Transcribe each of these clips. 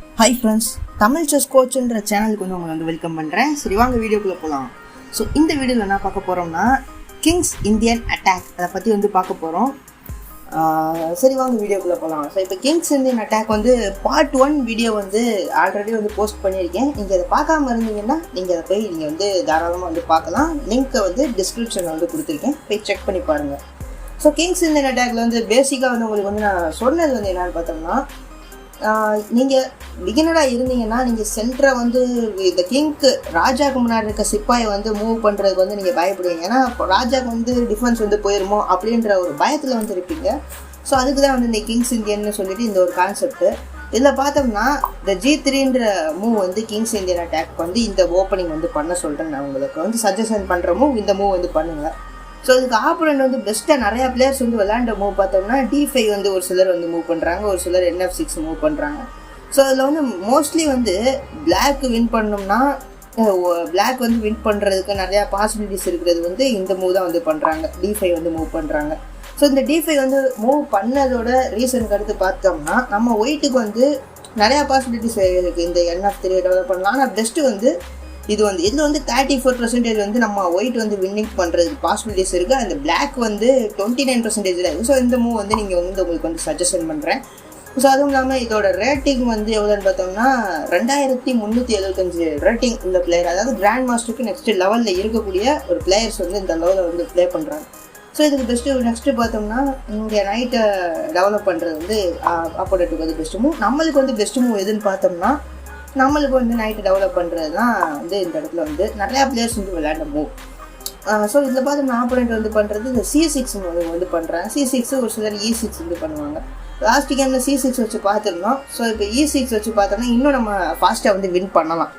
Hi friends Tamil chess கோச்சுன்ற சேனலுக்கு வந்து உங்களை வந்து வெல்கம் பண்ணுறேன் சரி வாங்க வீடியோக்குள்ளே போகலாம் ஸோ இந்த வீடியோவில் என்ன பார்க்க போகிறோம்னா கிங்ஸ் இந்தியன் அட்டாக் அதை பற்றி வந்து பார்க்க போகிறோம் சரி வாங்க வீடியோக்குள்ளே போகலாம் ஸோ இப்போ கிங்ஸ் இந்தியன் அட்டாக் வந்து பார்ட் ஒன் வீடியோ வந்து ஆல்ரெடி வந்து போஸ்ட் பண்ணியிருக்கேன். நீங்கள் அதை பார்க்காம இருந்தீங்கன்னா நீங்கள் அதை போய் நீங்கள் வந்து தாராளமாக வந்து பார்க்கலாம். லிங்க்கை வந்து டிஸ்கிரிப்ஷனில் வந்து கொடுத்துருக்கேன். போய் செக் பண்ணி பாருங்கள் ஸோ கிங்ஸ் இந்தியன் அட்டாக்ல வந்து பேசிக்காக வந்து உங்களுக்கு வந்து நான் சொன்னது வந்து என்னென்னு பார்த்தோம்னா நீங்கள் பிகினராக இருந்தீங்கன்னா நீங்கள் சென்டரை வந்து இந்த கிங்க்கு ராஜாக்கு முன்னாடி இருக்க சிப்பாயை வந்து மூவ் பண்ணுறதுக்கு வந்து நீங்கள் பயப்படுவீங்க. ஏன்னா ராஜாக்கு வந்து டிஃபென்ஸ் வந்து போயிருமோ அப்படின்ற ஒரு பயத்தில் வந்து இருப்பீங்க. ஸோ அதுக்கு தான் வந்து இந்த கிங்ஸ் இந்தியன்னு சொல்லிட்டு இந்த ஒரு கான்செப்ட் இதில் பார்த்தோம்னா இந்த ஜி த்ரீன்ற மூவ் வந்து கிங்ஸ் இந்தியன் அட்டாக் வந்து இந்த ஓப்பனிங் வந்து பண்ண சொல்கிறேன் நான் உங்களுக்கு. வந்து சஜஷன் பண்ணுற மூவ் இந்த மூவ் வந்து பண்ணுங்கள் ஸோ இதுக்கு ஆப்போனண்ட் வந்து பெஸ்ட்டாக நிறையா பிளேயர்ஸ் வந்து விளாண்ட மூவ் பார்த்தோம்னா டி ஃபைவ் வந்து ஒரு சிலர் வந்து மூவ் பண்ணுறாங்க ஒரு சிலர் என்எஃப் சிக்ஸ் மூவ் பண்ணுறாங்க ஸோ அதில் வந்து மோஸ்ட்லி வந்து பிளாக் வின் பண்ணோம்னா பிளாக் வந்து வின் பண்ணுறதுக்கு நிறையா பாசிபிலிட்டிஸ் இருக்கிறது வந்து இந்த மூவ் தான் வந்து பண்ணுறாங்க டி ஃபைவ் வந்து மூவ் பண்ணுறாங்க ஸோ இந்த டி ஃபைவ் வந்து மூவ் பண்ணதோட ரீசன் கருத்து பார்த்தோம்னா நம்ம ஒயிட்டுக்கு வந்து நிறையா பாசிபிலிட்டிஸ் இருக்குது இந்த என்எஃப் த்ரீ டெவலப் பண்ணலாம். ஆனால் பெஸ்ட்டு வந்து இது வந்து இதில் வந்து தேர்ட்டி ஃபோர் பர்சன்டேஜ் வந்து நம்ம ஒயிட் வந்து வின்னிங் பண்ணுறதுக்கு பாசிபிலிட்டிஸ் இருக்குது அந்த பிளாக் வந்து டுவெண்ட்டி நைன் பர்சன்டேஜில் இருக்குது ஸோ இந்த மூவ் வந்து நீங்கள் வந்து உங்களுக்கு வந்து சஜஷன் பண்ணுறேன் ஸோ அதுவும் இல்லாமல் இதோட ரேட்டிங் வந்து எவ்வளோன்னு பார்த்தோம்னா ரெண்டாயிரத்தி முந்நூற்றி எழுபத்தஞ்சு ரேட்டிங் இந்த பிளேயர் அதாவது கிராண்ட் மாஸ்டருக்கு நெக்ஸ்ட் லெவலில் இருக்கக்கூடிய ஒரு பிளேயர்ஸ் வந்து இந்த லெவலில் வந்து ப்ளே பண்ணுறாங்க ஸோ இதுக்கு பெஸ்ட்டு நெக்ஸ்ட்டு பார்த்தோம்னா இங்கே நைட்டை டெவலப் பண்ணுறது வந்து ஆப்போனட்டுக்கு வந்து பெஸ்ட்டு மூவ் நம்மளுக்கு வந்து பெஸ்ட்டு மூவ் எதுன்னு பார்த்தோம்னா நம்மளுக்கு வந்து நைட்டு டெவலப் பண்ணுறது தான் வந்து இந்த இடத்துல வந்து நிறையா பிளேயர்ஸ் வந்து விளையாட மூவ் ஸோ இதில் பார்த்தோம்னா ஆப்போனண்ட் வந்து பண்ணுறது இந்த சி சிக்ஸ் வந்து பண்ணுறாங்க சி சிக்ஸ் ஒரு சிலர் e இ சிக்ஸ் வந்து பண்ணுவாங்க. லாஸ்ட் கேமில் சி சிக்ஸ் வச்சு பார்த்துருந்தோம். ஸோ இப்போ இ e சிக்ஸ் வச்சு பார்த்தோம்னா இன்னும் நம்ம ஃபாஸ்ட்டாக வந்து வின் பண்ணலாம்.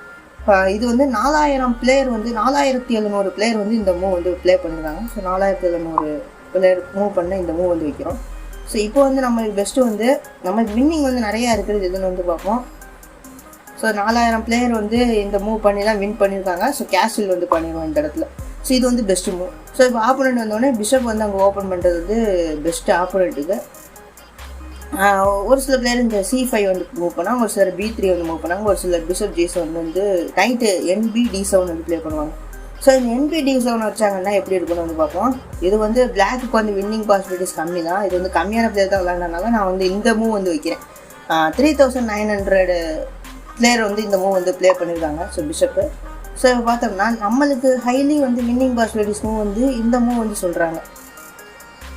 இது வந்து நாலாயிரம் பிளேயர் வந்து நாலாயிரத்தி எழுநூறு பிளேயர் வந்து இந்த மூவ் வந்து ப்ளே பண்ணுறாங்க ஸோ நாலாயிரத்தி எழுநூறு பிளேயர் மூவ் பண்ண இந்த மூவ் வந்து வைக்கிறோம். ஸோ இப்போ வந்து நம்ம பெஸ்ட்டு வந்து நம்ம வின்னிங் வந்து நிறையா இருக்கிறது எதுன்னு வந்து பார்ப்போம். ஸோ நாலாயிரம் பிளேயர் வந்து இந்த மூவ் பண்ணி தான் வின் பண்ணியிருக்காங்க ஸோ கேஷில் வந்து பண்ணிடுவோம் இந்த இடத்துல. ஸோ இது வந்து பெஸ்ட்டு மூவ் ஸோ இப்போ ஆப்போனண்ட் வந்தோடனே பிஷப் வந்து அங்கே ஓப்பன் பண்ணுறது வந்து பெஸ்ட்டு ஆப்போனண்ட்டுக்கு ஒரு சில பிளேயர் இந்த சி ஃபைவ் வந்து மூவ் பண்ணாங்க ஒரு சிலர் பி த்ரீ வந்து மூவ் பண்ணாங்க ஒரு சிலர் பிஷப் ஜி செவன் வந்து knight N B D seven வந்து ப்ளே பண்ணுவாங்க. ஸோ இந்த என்பி டி செவன் வச்சாங்கன்னா எப்படி இருக்குன்னு வந்து பார்ப்போம். இது வந்து பிளாக்கு வந்து வின்னிங் பாசிபிலிட்டிஸ் கம்மி தான் இது வந்து கம்மியான பிளேயர் தான் விளையாண்டனால நான் வந்து இந்த மூவ் வந்து வைக்கிறேன். Three thousand nine hundred player வந்து இந்த மூவ் வந்து ப்ளே பண்ணியிருக்காங்க ஸோ பிஷப்பு ஸோ பார்த்தோம்னா நம்மளுக்கு ஹைலி வந்து வின்னிங் பாசிபிலிட்டிஸ் மூவ் வந்து இந்த மூவ் வந்து சொல்கிறாங்க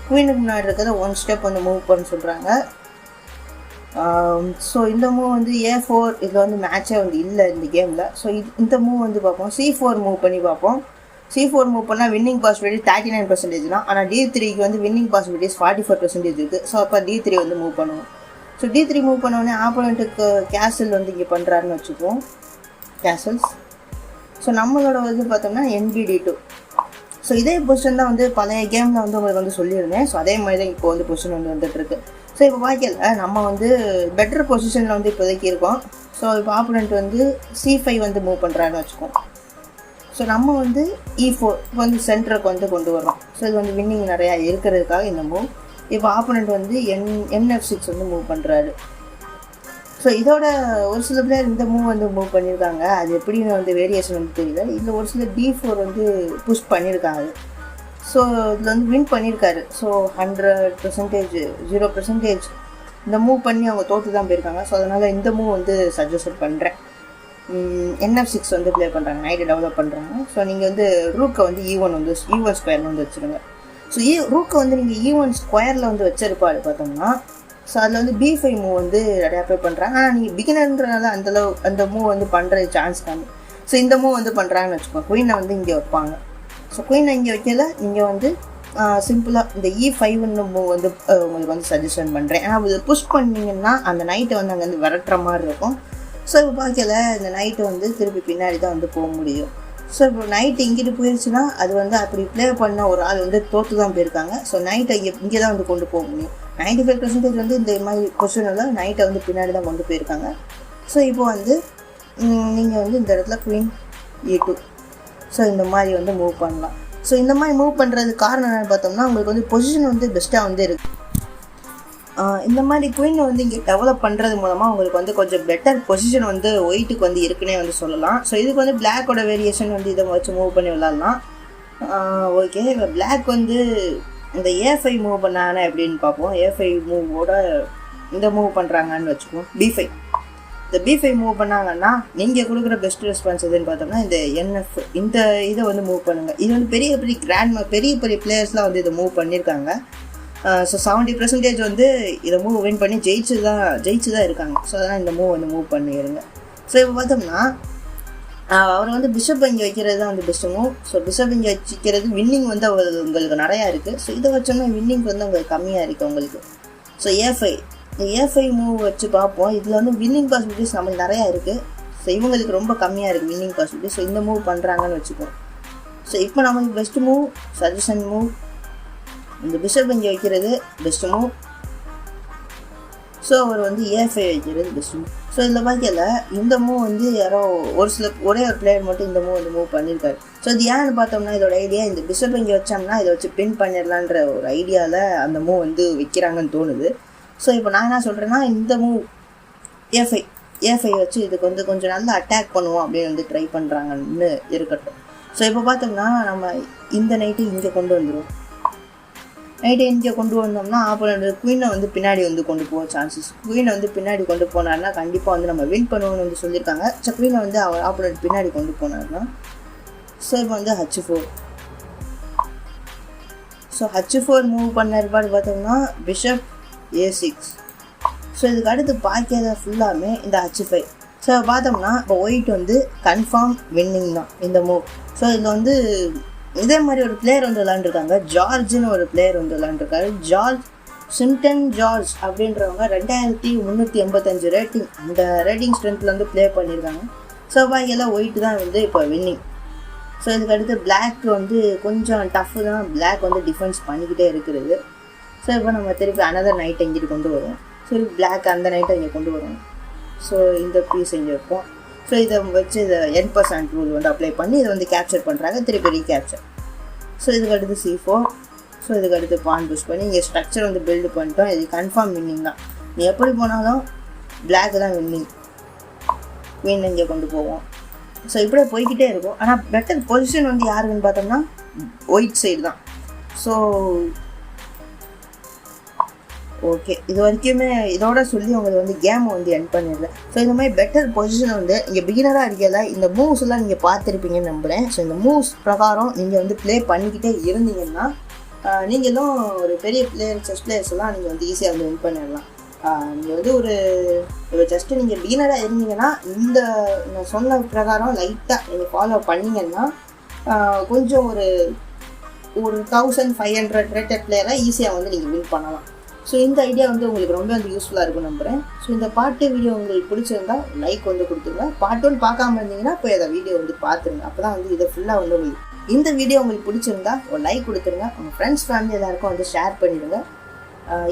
குவீனுக்கு முன்னாடி இருக்கிறத ஒன் ஸ்டெப் வந்து மூவ் பண்ண சொல்கிறாங்க ஸோ இந்த மூவ் வந்து ஏ ஃபோர் இதில் வந்து மேட்சே வந்து இல்லை இந்த கேமில் ஸோ இது இந்த மூவ் வந்து பார்ப்போம். சி ஃபோர் மூவ் பண்ணி பார்ப்போம். சி ஃபோர் மூவ் பண்ணால் winning possibility thirty nine percentage தான். ஆனால் டி த்ரீக்கு வந்து winning possibilities forty four percentage இருக்குது ஸோ அப்போ டி த்ரீ வந்து மூவ் பண்ணுவோம். ஸோ டி த்ரீ மூவ் பண்ணோடனே ஆப்போனண்ட்டுக்கு கேசல் வந்து இங்கே பண்ணுறாருன்னு வச்சுக்குவோம். கேசல்ஸ் ஸோ நம்மளோட வந்து பார்த்தோம்னா N B D two so இதே பொசிஷன் தான் வந்து பழைய கேமில் வந்து உங்களுக்கு வந்து சொல்லியிருந்தேன். ஸோ அதே மாதிரி தான் இப்போ வந்து பொசிஷன் வந்து வந்துட்டுருக்கு. ஸோ இப்போ வாய்க்கல நம்ம வந்து பெட்டர் பொசிஷனில் வந்து இப்போதைக்கு இருக்கோம். ஸோ இப்போ ஆப்போனண்ட் வந்து சி ஃபைவ் வந்து மூவ் பண்ணுறான்னு வச்சுக்கோம் ஸோ நம்ம வந்து e இ ஃபோர் வந்து சென்டருக்கு வந்து கொண்டு வரோம் ஸோ இது வந்து வின்னிங் நிறையா இருக்கிறதுக்காக இந்த மூவ் இப்போ ஆப்போனண்ட் வந்து என் என்எஃப் சிக்ஸ் வந்து மூவ் பண்ணுறாரு ஸோ இதோட ஒரு சில பிளேயர் இந்த மூவ் வந்து மூவ் பண்ணியிருக்காங்க அது எப்படின்னு வந்து வேரியேஷன் வந்து தெரியல. இதில் ஒரு சில டி ஃபோர் வந்து புஷ் பண்ணியிருக்காங்க ஸோ இதில் வந்து வின் பண்ணியிருக்காரு so hundred percentage zero percentage இந்த மூவ் பண்ணி அவங்க தோற்று தான் போயிருக்காங்க. ஸோ அதனால் இந்த மூவ் வந்து சஜஷன் பண்ணுறேன் என்எஃப் சிக்ஸ் வந்து ப்ளே பண்ணுறாங்க நைட்டு டெவலப் பண்ணுறாங்க ஸோ நீங்கள் வந்து ரூக்கை வந்து e ஈவன் வந்து e ஈவன் ஸ்கொயர்னு வந்து வச்சுருங்க. ஸோ ஈ ரூக்கை வந்து நீங்கள் ஈவன் ஸ்கொயரில் வந்து வச்சிருப்பாரு பார்த்தோம்னா. ஸோ அதில் வந்து பி ஃபைவ் மூவ் வந்து நிறையா பேர் பண்ணுறாங்க ஆனால் நீங்கள் பிகினர்ன்றனால அந்தளவு அந்த மூவ் வந்து பண்ணுற சான்ஸ் கம்மி ஸோ இந்த மூவ் வந்து பண்ணுறாங்கன்னு வச்சுக்கோங்க குயினை வந்து இங்கே வைப்பாங்க. ஸோ குயினை இங்கே வைக்கல இங்கே வந்து சிம்பிளாக இந்த இ ஃபைவ்னு மூவ் வந்து உங்களுக்கு வந்து சஜஷன் பண்ணுறேன் ஏன்னா இதை புஷ் பண்ணிங்கன்னா அந்த நைட்டை வந்து அங்கே வந்து விரட்டுற மாதிரி இருக்கும். ஸோ இப்போ பார்க்கல இந்த நைட்டு வந்து திருப்பி பின்னாடி தான் வந்து போக முடியும். ஸோ இப்போ நைட்டு இங்கிட்டு போயிடுச்சுன்னா அது வந்து அப்படி ப்ளே பண்ண ஒரு ஆள் வந்து தோற்று தான் போயிருக்காங்க. ஸோ நைட்டை இங்கே இங்கே தான் வந்து கொண்டு போக முடியும். நைன்டி ஃபைவ் பர்சன்டேஜ் வந்து இந்த மாதிரி கொஸ்டினில் நைட்டை வந்து பின்னாடி தான் கொண்டு போயிருக்காங்க. ஸோ இப்போ வந்து நீங்கள் வந்து இந்த இடத்துல குயின் ஏ டூ ஸோ இந்த மாதிரி வந்து மூவ் பண்ணலாம். ஸோ இந்த மாதிரி மூவ் பண்ணுறது காரணம் என்னென்னு பார்த்தோம்னா உங்களுக்கு வந்து பொசிஷன் வந்து பெஸ்ட்டாக வந்து இருக்குது இந்த மாதிரி குயின் வந்து இங்கே டெவலப் பண்ணுறது மூலமாக உங்களுக்கு வந்து கொஞ்சம் பெட்டர் பொசிஷன் வந்து ஒயிட்டுக்கு வந்து இருக்குன்னே வந்து சொல்லலாம். ஸோ இதுக்கு வந்து பிளாக்கோட வேரியேஷன் வந்து இதை வச்சு மூவ் பண்ணி விளாட்லாம் ஓகே இப்போ பிளாக் வந்து இந்த ஏ ஃபைவ் மூவ் பண்ணானே எப்படின்னு பார்ப்போம். ஏ ஃபைவ் மூவோட இந்த மூவ் பண்ணுறாங்கன்னு வச்சுக்குவோம். பி ஃபைவ் இந்த பி ஃபைவ் மூவ் பண்ணாங்கன்னா நீங்கள் கொடுக்குற பெஸ்ட் ரெஸ்பான்ஸ் எதுன்னு பார்த்தோம்னா இந்த என்எஃப் இந்த இதை வந்து மூவ் பண்ணுங்கள் இது வந்து பெரிய பெரிய கிராண்ட் பெரிய பெரிய பிளேயர்ஸ்லாம் வந்து இதை மூவ் பண்ணியிருக்காங்க. ஸோ செவன்ட்டி பர்சன்டேஜ் வந்து இதை மூவ் வின் பண்ணி ஜெயிச்சு தான் ஜெயிச்சு தான் இருக்காங்க. ஸோ அதனால் இந்த மூவ் வந்து மூவ் பண்ணிடுங்க. ஸோ இப்போ பார்த்தோம்னா அவர் வந்து பிஷப் இங்கே வைக்கிறது தான் வந்து பெஸ்ட் மூவ் ஸோ பிஷப் இங்கே வச்சுக்கிறது வின்னிங் வந்து அவர் உங்களுக்கு நிறையா இருக்குது ஸோ இதை வச்சோம்னா வின்னிங் வந்து உங்களுக்கு கம்மியாக இருக்குது உங்களுக்கு. ஸோ ஏ ஃபைவ் இந்த ஏ ஃபைவ் மூவ் வச்சு பார்ப்போம். இதில் வந்து வின்னிங் பாசிபிலிட்டிஸ் நம்மளுக்கு நிறையா இருக்குது ஸோ இவங்களுக்கு ரொம்ப கம்மியாக இருக்குது வின்னிங் பாசிபிலிட்டி ஸோ இந்த மூவ் பண்ணுறாங்கன்னு வச்சுக்கோம் ஸோ இப்போ நம்மளுக்கு பெஸ்ட் மூவ் சஜஷன் மூவ் இந்த பிஷப் இங்கே வைக்கிறது பெஸ்ட் மூவ் ஸோ அவர் வந்து ஏஃபை வைக்கிறது பெஸ்ட் மூவ் ஸோ இதில் பார்க்கல இந்த மூவ் வந்து யாரோ ஒரு சில ஒரே ஒரு பிளேயர் மட்டும் இந்த மூவ் வந்து மூவ் பண்ணியிருக்காரு ஸோ இது ஏன்னு பார்த்தோம்னா இதோட ஐடியா இந்த பிஷப் இங்கே வச்சோம்னா இதை வச்சு பின் பண்ணிடலான்ற ஒரு ஐடியாவில் அந்த மூவ் வந்து வைக்கிறாங்கன்னு தோணுது. ஸோ இப்போ நான் என்ன சொல்கிறேன்னா இந்த மூவ் ஏஃபை ஏஃபை வச்சு இதுக்கு வந்து கொஞ்சம் நல்லா அட்டாக் பண்ணுவோம் அப்படின்னு வந்து ட்ரை பண்ணுறாங்கன்னு இருக்கட்டும். ஸோ இப்போ பார்த்தோம்னா நம்ம இந்த நைட்டு இங்கே கொண்டு வந்துடுவோம் நைட்டு இங்கே கொண்டு வந்தோம்னா ஆப்போனண்ட் குயினை வந்து பின்னாடி வந்து கொண்டு போக சான்சஸ் குயினை வந்து பின்னாடி கொண்டு போனார்னா கண்டிப்பாக வந்து நம்ம வின் பண்ணுவோம்னு வந்து சொல்லியிருக்காங்க ஸோ குயினை வந்து அவர் ஆப்போனண்ட் பின்னாடி கொண்டு போனார்னா ஸோ இப்போ வந்து H four so H four move பண்ண இருப்பாடு பார்த்தோம்னா பிஷப் ஏ சிக்ஸ் ஸோ இதுக்கு அடுத்து பார்க்கிறத ஃபுல்லாமே இந்த ஹச் ஃபைவ் ஸோ பார்த்தோம்னா இப்போ ஒயிட் வந்து கன்ஃபார்ம் வின்னிங் தான் இந்த மூவ் ஸோ இதில் வந்து இதே மாதிரி ஒரு பிளேயர் வந்து விளாண்டுருக்காங்க ஜார்ஜ்னு ஒரு பிளேயர் வந்து விளாண்டுருக்காரு ஜார்ஜ் சிம்டன் ஜார்ஜ் அப்படின்றவங்க ரெண்டாயிரத்தி முந்நூற்றி எண்பத்தஞ்சு ரேட்டிங் அந்த ரேட்டிங் ஸ்ட்ரென்த்தில் வந்து ப்ளே பண்ணியிருக்காங்க. ஸோ பாக்கியெல்லாம் ஒயிட் தான் வந்து இப்போ வின்னிங் ஸோ இதுக்கடுத்து பிளாக் வந்து கொஞ்சம் டஃப்பு தான். பிளாக் வந்து டிஃபென்ஸ் பண்ணிக்கிட்டே இருக்கிறது. ஸோ இப்போ நம்ம திருப்பி அனதர் நைட் இங்கிட்டு கொண்டு வருவோம். சரி பிளாக் அந்த நைட்டை இங்கே கொண்டு வருவோம். ஸோ இந்த பீஸ் இங்கே வைப்போம். ஸோ இதை வச்சு இதை என் பர்சன்ட் ரூல் வந்து அப்ளை பண்ணி இதை வந்து கேப்சர் பண்ணுறாங்க திருப்பி ரீகேப்சர் ஸோ இதுக்கு அடுத்து சி ஃபோர் ஸோ இதுக்கு அடுத்து பான் புஷ் பண்ணி இங்கே ஸ்ட்ரக்சர் வந்து பில்டு பண்ணிட்டோம். இது கன்ஃபார்ம் வின்னிங் தான். நீ எப்படி போனாலும் பிளாக் தான் வின்னிங் குவீன் இங்கே கொண்டு போவோம். ஸோ இப்படியே போய்கிட்டே இருக்கும். ஆனால் பெட்டர் பொசிஷன் வந்து யாருக்குன்னு பார்த்தோம்னா ஒயிட் சைடு தான். ஸோ ஓகே இது வரைக்குமே இதோட சொல்லி உங்களுக்கு வந்து கேமை வந்து என் பண்ணிடல. ஸோ இந்த மாதிரி பெட்டர் பொசிஷன் வந்து இங்கே பிகினராக இருக்கல இந்த மூவ்ஸ் எல்லாம் நீங்கள் பார்த்துருப்பீங்கன்னு நம்புகிறேன் ஸோ இந்த மூவ்ஸ் பிரகாரம் நீங்கள் வந்து ப்ளே பண்ணிக்கிட்டே இருந்தீங்கன்னா நீங்களும் ஒரு பெரிய பிளேயர் செஸ் பிளேயர்ஸ் எல்லாம் நீங்கள் வந்து ஈஸியாக வந்து வின் பண்ணிடலாம். நீங்கள் வந்து ஒரு இப்போ ஜஸ்ட்டு நீங்கள் பிகினராக இருந்தீங்கன்னா இந்த நான் சொன்ன பிரகாரம் லைட்டாக நீங்கள் ஃபாலோ பண்ணீங்கன்னா கொஞ்சம் ஒரு ஒரு தௌசண்ட் ஃபைவ் ஹண்ட்ரட் ரேட்டட் பிளேயராக ஈஸியாக வந்து நீங்கள் வின் பண்ணலாம். ஸோ இந்த ஐடியா வந்து உங்களுக்கு ரொம்ப வந்து யூஸ்ஃபுல்லாக இருக்கும் நம்புகிறேன் ஸோ இந்த பாட்டு வீடியோ உங்களுக்கு பிடிச்சிருந்தா லைக் வந்து கொடுத்துருங்க. பாட்டுன்னு பார்க்காம இருந்தீங்கன்னா போய் அதை வீடியோ வந்து பார்த்துருங்க. அப்போ தான் வந்து இதை ஃபுல்லாக வந்து உங்களுக்கு இந்த வீடியோ உங்களுக்கு பிடிச்சிருந்தா ஒரு லைக் கொடுத்துருங்க. உங்கள் ஃப்ரெண்ட்ஸ் ஃபேமிலி எல்லாருக்கும் வந்து ஷேர் பண்ணிடுங்க.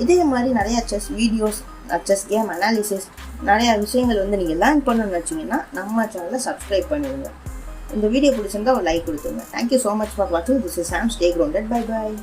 இதே மாதிரி நிறையா chess videos chess game analysis நிறையா விஷயங்கள் வந்து நீங்கள் லேர்ன் பண்ணணும்னு வச்சிங்கன்னா நம்ம சேனலை சப்ஸ்கிரைப் பண்ணிடுங்க. இந்த வீடியோ பிடிச்சிருந்தா ஒரு லைக் கொடுத்துருங்க. Thank you so much for வாட்சிங் this is Sam stay grounded bye bye